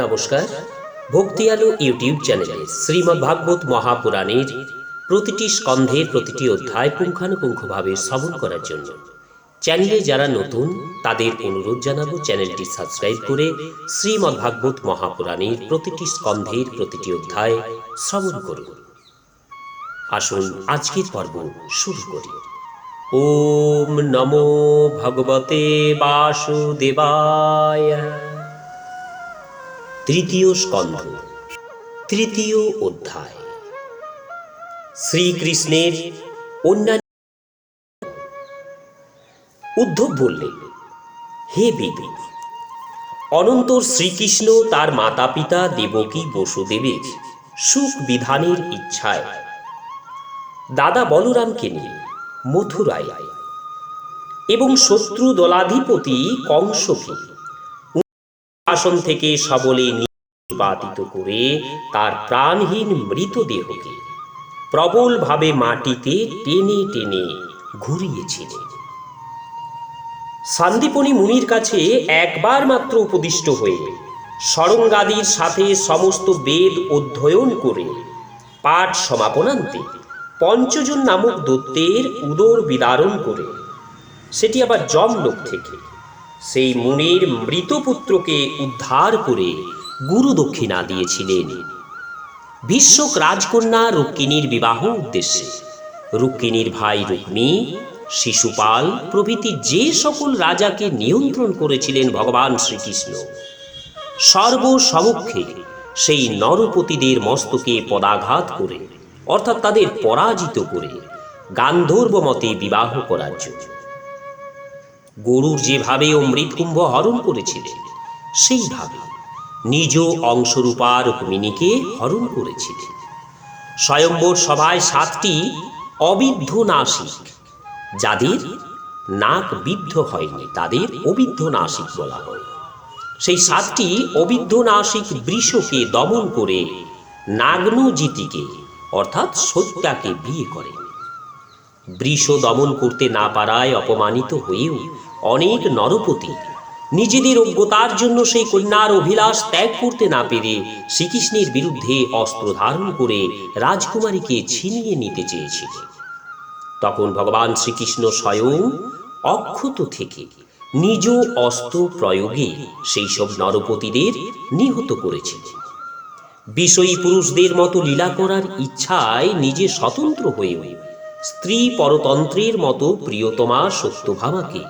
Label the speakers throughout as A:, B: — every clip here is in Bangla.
A: নমস্কার। ভক্তি আলো ইউটিউব চ্যানেলে শ্রীমদ্ ভাগবত মহাপুরাণের প্রতিটি স্কন্ধের প্রতিটি অধ্যায় পুঙ্খানুপুঙ্খভাবে শ্রবণ করার জন্য। চ্যানেলে যারা নতুন, তাদের অনুরোধ জানাব চ্যানেলটি সাবস্ক্রাইব করে শ্রীমদ্ ভাগবত মহাপুরাণের প্রতিটি স্কন্ধের প্রতিটি অধ্যায় শ্রবণ করুন। আসুন আজকের পর্ব শুরু করি। ওম নমো ভগবতে বাসুদেবায়। তৃতীয় স্কন্ধ, তৃতীয় অধ্যায়। শ্রীকৃষ্ণের অন্যান্য উদ্ধব বললেন, হে বেবি অনন্তর শ্রীকৃষ্ণ তার মাতা পিতা দেবকী বসুদেবের সুখ বিধানের ইচ্ছায় দাদা বলরামকে নিয়ে মথুরায় এবং শত্রু দলাধিপতি কংসকে আসন থেকে সবলে নির্বাতিত করে তার প্রাণহীন মৃতদেহকে প্রবলভাবে মাটিতে টেনে টেনে ঘুরিয়েছিলেন। সান্দীপনী মুনির কাছে একবার মাত্র উপদিষ্ট হয়ে সরঙ্গাদির সাথে সমস্ত বেদ অধ্যয়ন করে পাঠ সমাপনান্তে পঞ্চজন নামক দত্তের উদর বিদারণ করে, সেটি আবার জমলোক থেকে সেই মুনির মৃত পুত্রকে উদ্ধার করে গুরু দক্ষিণা দিয়েছিলেন। বিশ্বক রাজকন্যা রুক্মিণীর বিবাহ উদ্দেশ্যে। রুক্মিণীর ভাই রুক্মী, শিশুপাল প্রভৃতি যে সকল রাজাকে নিয়ন্ত্রণ করেছিলেন ভগবান শ্রীকৃষ্ণ, সর্বসমক্ষে সেই নরপতিদের মস্তকে পদাঘাত করে, অর্থাৎ তাদের পরাজিত করে গান্ধর্ব মতে বিবাহ করার জন্য। গরুর যেভাবে অমৃতকুম্ভ হরণ করেছিলেন, সেইভাবে নিজ অংশরূপা রুক্মিণীকে হরণ করেছিলেন। স্বয়ম্বর সভায় সাতটি অবিদ্ধ নাসিক, যাদের নাক বিদ্ধ হয়নি, তাদের অবিদ্ধ নাসিক বলা হয়। সেই সাতটি অবিদ্ধ নাসিক বৃষকে দমন করে নাগ্নজিতিকে, অর্থাৎ সত্যাকে বিয়ে করেন। বৃষ দমন করতে না পারায় অপমানিত হয়েও অনেক নরপতি নিজেদের অজ্ঞতার জন্য সেই কন্যার অভিলাষ ত্যাগ করতে না পেরে শ্রীকৃষ্ণের বিরুদ্ধে অস্ত্র ধারণ করে রাজকুমারীকে ছিনিয়ে নিতে চেয়েছিল। তখন ভগবান শ্রীকৃষ্ণ স্বয়ং অক্ষত থেকে নিজ অস্ত্র প্রয়োগে সেই সব নরপতিদের নিহত করেছিলেন। বিষয়ী পুরুষদের মতো লীলা করার ইচ্ছায় নিজে স্বতন্ত্র হয়েও স্ত্রী পরতন্ত্রের মতো প্রিয়তমা সত্যভামাকে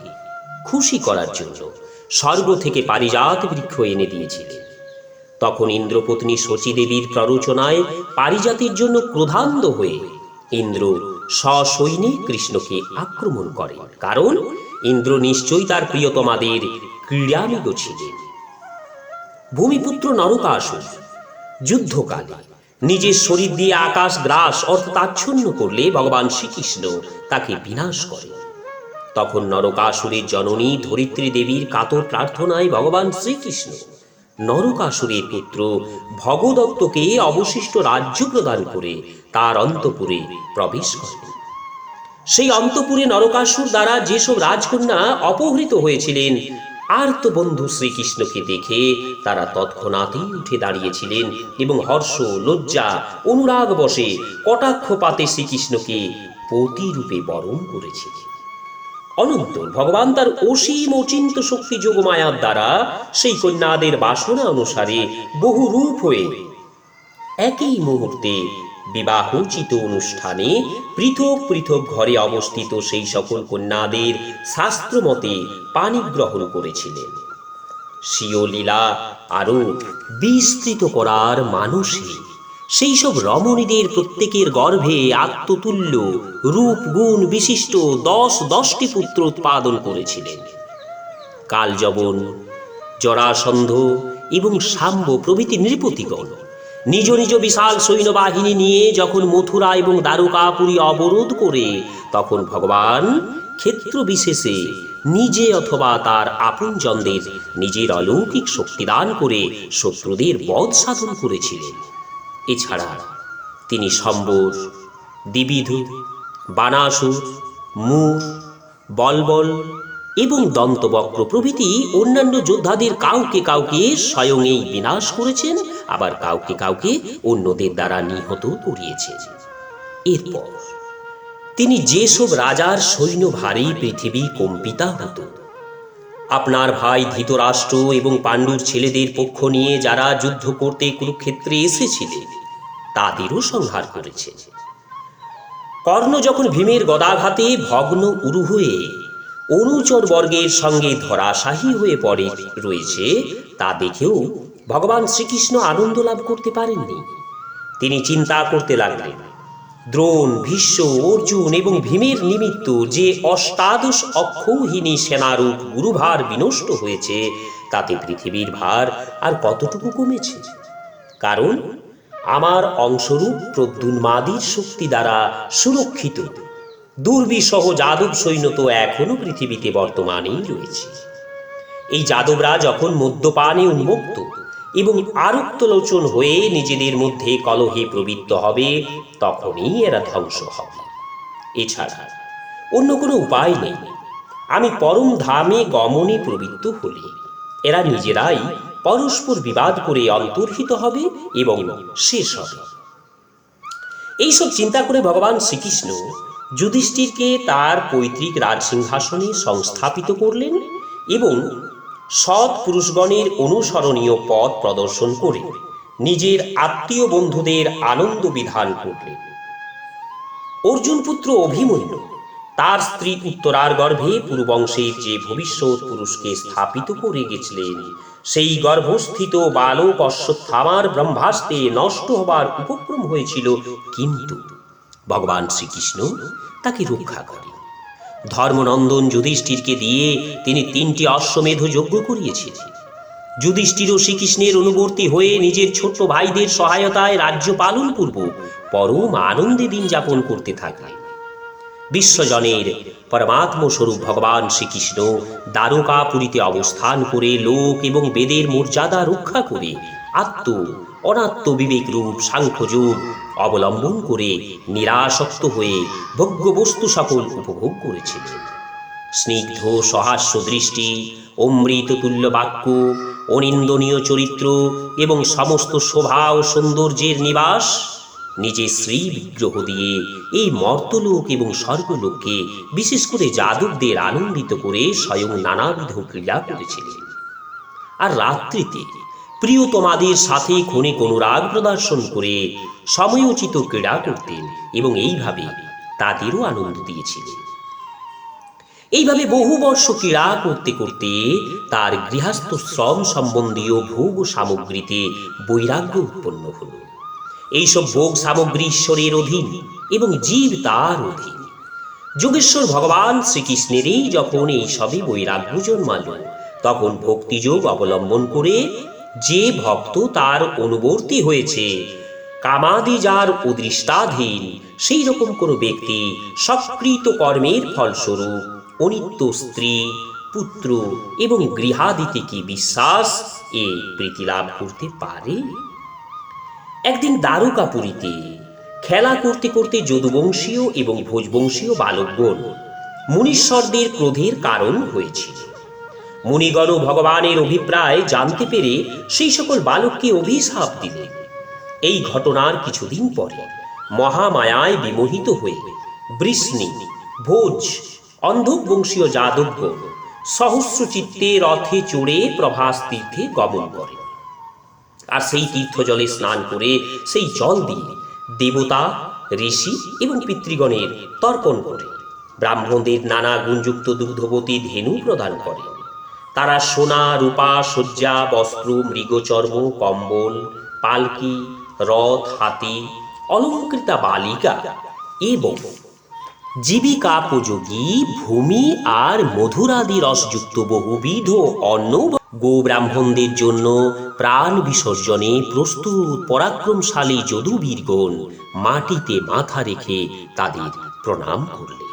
A: খুশি করার জন্য স্বর্গ থেকে পারিজাত বৃক্ষ এনে দিয়েছিলেন। তখন ইন্দ্রপত্নী শচীদেবীর প্ররোচনায় পারিজাতের জন্য ক্রোধান্ধ হয়ে ইন্দ্র সসৈন্যে কৃষ্ণকে আক্রমণ করে। কারণ ইন্দ্র নিশ্চয়ই তার প্রিয়তমাদের ক্রীড়ামিগ ছিলেন। ভূমিপুত্র নরকাসুর যুদ্ধকালে নিজের শরীর দিয়ে আকাশ গ্রাস অর্থাৎ আচ্ছন্ন করলে ভগবান শ্রীকৃষ্ণ তাকে বিনাশ করে। তখন নরকাসুরের জননী ধরিত্রী দেবীর কাতর প্রার্থনায় ভগবান শ্রীকৃষ্ণ নরকাসুরের পুত্র ভগদত্তকে অবশিষ্ট রাজ্য প্রদান করে তার অন্তপুরে প্রবেশ করে সেই অন্তপুরে নরকাসুর দ্বারা যেসব রাজকন্যা অপহৃত হয়েছিলেন আর্ত বন্ধু শ্রীকৃষ্ণকে দেখে তারা তৎক্ষণাতেই উঠে দাঁড়িয়েছিলেন এবং হর্ষ, লজ্জা, অনুরাগ বসে কটাক্ষপাতে শ্রীকৃষ্ণকে পতিরূপে বরণ করেছিলেন অনন্তর ভগবান তার অসীম অচিন্ত শক্তি যোগমায়ার দ্বারা সেই কন্যাদের বাসনা অনুসারে বহু রূপ হয়ে একই মুহূর্তে বিবাহোচিত অনুষ্ঠানে পৃথক পৃথক ঘরে অবস্থিত সেই সকল কন্যাদের শাস্ত্রমতে পানি গ্রহণ করেছিলেন। স্বীয় লীলা আরও বিস্তৃত করার মানুষে সেই সব রমণীদের প্রত্যেকের গর্ভে আত্মতুল্য রূপ গুণ বিশিষ্ট দশ দশটি পুত্র উৎপাদন করেছিলেন। কালযবন, জরাসন্ধ এবং সাম্ব প্রভৃতি নৃপতিগণ নিজ নিজ বিশাল সৈন্যবাহিনী নিয়ে যখন মথুরা এবং দ্বারকাপুরী অবরোধ করে, তখন ভগবান ক্ষেত্র বিশেষে নিজে অথবা তার আপনজনদের নিজের অলৌকিক শক্তিদান করে শত্রুদের বধ সাধন করেছিলেন। এছাড়া তিনি সম্বর, দ্বিবিধ, বানাসুর, মুর, বলবল এবং দন্তবক্র প্রভৃতি অন্যান্য যোদ্ধাদের কাউকে কাউকে স্বয়ং এই বিনাশ করেছেন, আবার কাউকে কাউকে অন্যদের দ্বারা নিহত করিয়েছেন। এরপর, তিনি যেসব রাজার সৈন্য ভারী পৃথিবী কম্পিতা হতো, আপনার ভাই ধৃতরাষ্ট্র এবং পাণ্ডুর ছেলেদের পক্ষ নিয়ে যারা যুদ্ধ করতে কুরুক্ষেত্রে এসেছিলেন, তাদেরও সংহার করেছে কর্ণ যখন ভীমের গদাঘাতে ভগ্ন উরু হয়ে অনুচর বর্গের সঙ্গে ধরাশাহী হয়ে পড়ে রয়েছে, তা দেখেও ভগবান শ্রীকৃষ্ণ আনন্দ লাভ করতে পারেননি। তিনি চিন্তা করতে লাগলেন, দ্রোণ, ভীষ্ম, অর্জুন এবং ভীমের নিমিত্ত যে অষ্টাদশ অক্ষৌহিনী সেনারূপ গুরুভার বিনষ্ট হয়েছে, তাতে পৃথিবীর ভার আর কতটুকু কমেছে? কারণ, আমার অংশরূপ প্রদ্যুন্মাদির শক্তি দ্বারা সুরক্ষিত। দুর্বিসহ যাদব সৈন্য তো এখনও পৃথিবীতে বর্তমানেই রয়েছে। এই যাদবরা যখন মদ্যপানে উন্মুক্ত এবং আরক্তলোচন হয়ে নিজেদের মধ্যে কলহে প্রবৃত্ত হবে, তখনই এরা ধ্বংস হবে। এছাড়া অন্য কোনো উপায় নেই। আমি পরম ধামে গমনে প্রবৃত্ত হলে এরা নিজেরাই পরস্পর বিবাদ করে অন্তর্হিত হবে এবং শেষ হবে। এইসব চিন্তা করে ভগবান শ্রীকৃষ্ণ যুধিষ্ঠিরকে তার পৈতৃক রাজসিংহাসনে সংস্থাপিত করলেন এবং সৎ পুরুষগণের অনুসরণীয় পথ প্রদর্শন করে নিজের আত্মীয় বন্ধুদের আনন্দ বিধান করলেন। অর্জুন পুত্র অভিমন্যু, তার স্ত্রী উত্তরার গর্ভে পুরুবংশের যে ভবিষ্যৎ পুরুষকে স্থাপিত করে গেছিলেন, সেই গর্ভস্থিত বালক অশ্বত্থামার ব্রহ্মাস্তে নষ্ট হবার উপক্রম হয়েছিল, কিন্তু ভগবান শ্রীকৃষ্ণ তাকে রক্ষা করেন। ধর্মনন্দন যুধিষ্ঠিরকে দিয়ে তিনি তিনটি অশ্বমেধ যজ্ঞ করিয়েছিলেন যুধিষ্ঠির ও শ্রীকৃষ্ণের অনুবর্তী হয়ে নিজের ছোট্ট ভাইদের সহায়তায় রাজ্য পালন পূর্বক পরম আনন্দে দিন যাপন করতে থাকলেন বিশ্বজনের পরমাত্ম স্বরূপ ভগবান শ্রীকৃষ্ণ দ্বারকাপুরীতে অবস্থান করে লোক এবং বেদের মর্যাদা রক্ষা করে আত্ম, অনাত্ম বিবেক রূপ সাংখ্যযোগ অবলম্বন করে নিরাসক্ত হয়ে ভোগ্য বস্তু সকল উপভোগ করেছিলেন স্নিগ্ধ সহাস্য দৃষ্টি, অমৃত তুল্য বাক্য, অনিন্দনীয় চরিত্র এবং সমস্ত শোভা ও সৌন্দর্যের নিবাস নিজের শ্রী বিগ্রহ দিয়ে এই মর্তলোক এবং স্বর্গলোককে বিশেষ করে যাদবদের আনন্দিত করে স্বয়ং নানাবিধ ক্রীড়া করেছিলেন। আর রাত্রিতে প্রিয়তমাদের সাথে ক্ষণিক অনুরাগ প্রদর্শন করে সময়োচিত ক্রীড়া করতেন এবং এইভাবে তাদেরও আনন্দ দিয়েছিলেন। এইভাবে বহু বর্ষ ক্রীড়া করতে করতে তার গৃহস্থ শ্রম সম্বন্ধীয় ভোগ সামগ্রীতে বৈরাগ্য উৎপন্ন হল। এইসব ভোগ সামগ্রী ঈশ্বরের অধীন এবং জীব তার অধীন। যোগেশ্বর ভগবান শ্রীকৃষ্ণেরই যখন এই সবই বৈরাগ্য জন্মাল, তখন ভক্তিযোগ অবলম্বন করে যে ভক্ত তার অনুবর্তী হয়েছে কামাদি যার উদৃষ্টাধীন সেই রকম কোনো ব্যক্তি সকৃত কর্মের ফলস্বরূপ, অনিত্য স্ত্রী, পুত্র এবং গৃহাদিতে কি বিশ্বাস এ প্রীতি লাভ করতে পারে? একদিন দ্বারকাপুরীতে খেলা করতে করতে যদুবংশীয় এবং ভোজবংশীয় বালকগণ মুনীশ্বরদের ক্রোধের কারণ হয়েছিল। মুনিগণ ভগবানের অভিপ্রায় জানতে পেরে সেই সকল বালককে অভিশাপ দিলেন এই ঘটনার কিছুদিন পরে মহামায়ায় বিমোহিত হয়ে বৃষ্ণি, ভোজ, অন্ধবংশীয় যাদবগণ সহস্র চিত্তে রথে চড়ে প্রভাস তীর্থে গমন করে। আর সেই তীর্থ জলে স্নান করে সেই জল দিয়ে দেবতা, ঋষি এবং পিতৃগণের তর্পণ করে। ব্রাহ্মণদের নানা গুণযুক্ত দুগ্ধবতী ধেনু প্রদান করে। তারা সোনা, রূপা, শয্যা, বস্ত্র, মৃগচর্ম, কম্বল, পালকি, রথ, হাতি, অলঙ্কৃতা বালিকা এবং জীবিকাপোযোগী ভূমি আর মধুরাদি রসযুক্ত বহুবিধ অন্ন গো ব্রাহ্মণদের জন্য প্রাণ বিসর্জনে প্রস্তুত পরাক্রমশালী যদুবীরগণ মাটিতে মাথা রেখে তাদের প্রণাম করলেন।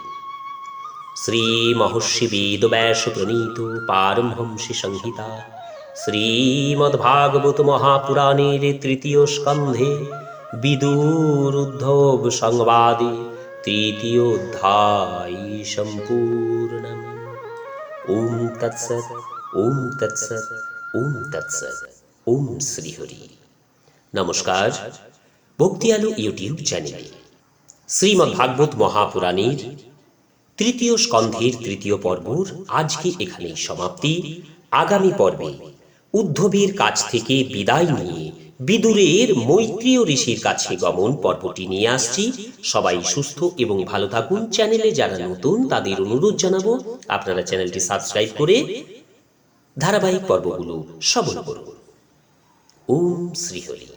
A: শ্রী মহর্ষি বেদব্যাস প্রণীত পারমহংসী সংহিতা। শ্রীমদ্ভাগবত মহাপুরাণের তৃতীয় স্কন্ধে বিদুর উদ্ধব সংবাদে তৃতীয় অধ্যায় সম্পূর্ণম। ওম তৎসৎ ওম তৎসৎ ওম তৎসৎ, ওম শ্রীহরি। নমস্কার ভক্তি আলো ইউটিউব চ্যানেলে। শ্রীমদ্ ভাগবত মহাপুরাণের তৃতীয় স্কন্ধের তৃতীয় পর্বর আজকে এখানেই সমাপ্তি? আগামী পর্বে উদ্ধবের কাছ থেকে বিদায় নিয়ে বিদুরের মৈত্রীয় ঋষির কাছে গমন পর্বটি নিয়ে আসছি। সবাই সুস্থ এবং ভালো থাকুন। চ্যানেলে যারা নতুন, তাদের অনুরোধ জানাব। আপনারা চ্যানেলটি সাবস্ক্রাইব করে ধারাবাহিক পর্বগুলো শ্রবণ করুন। ওম শ্রীহরি।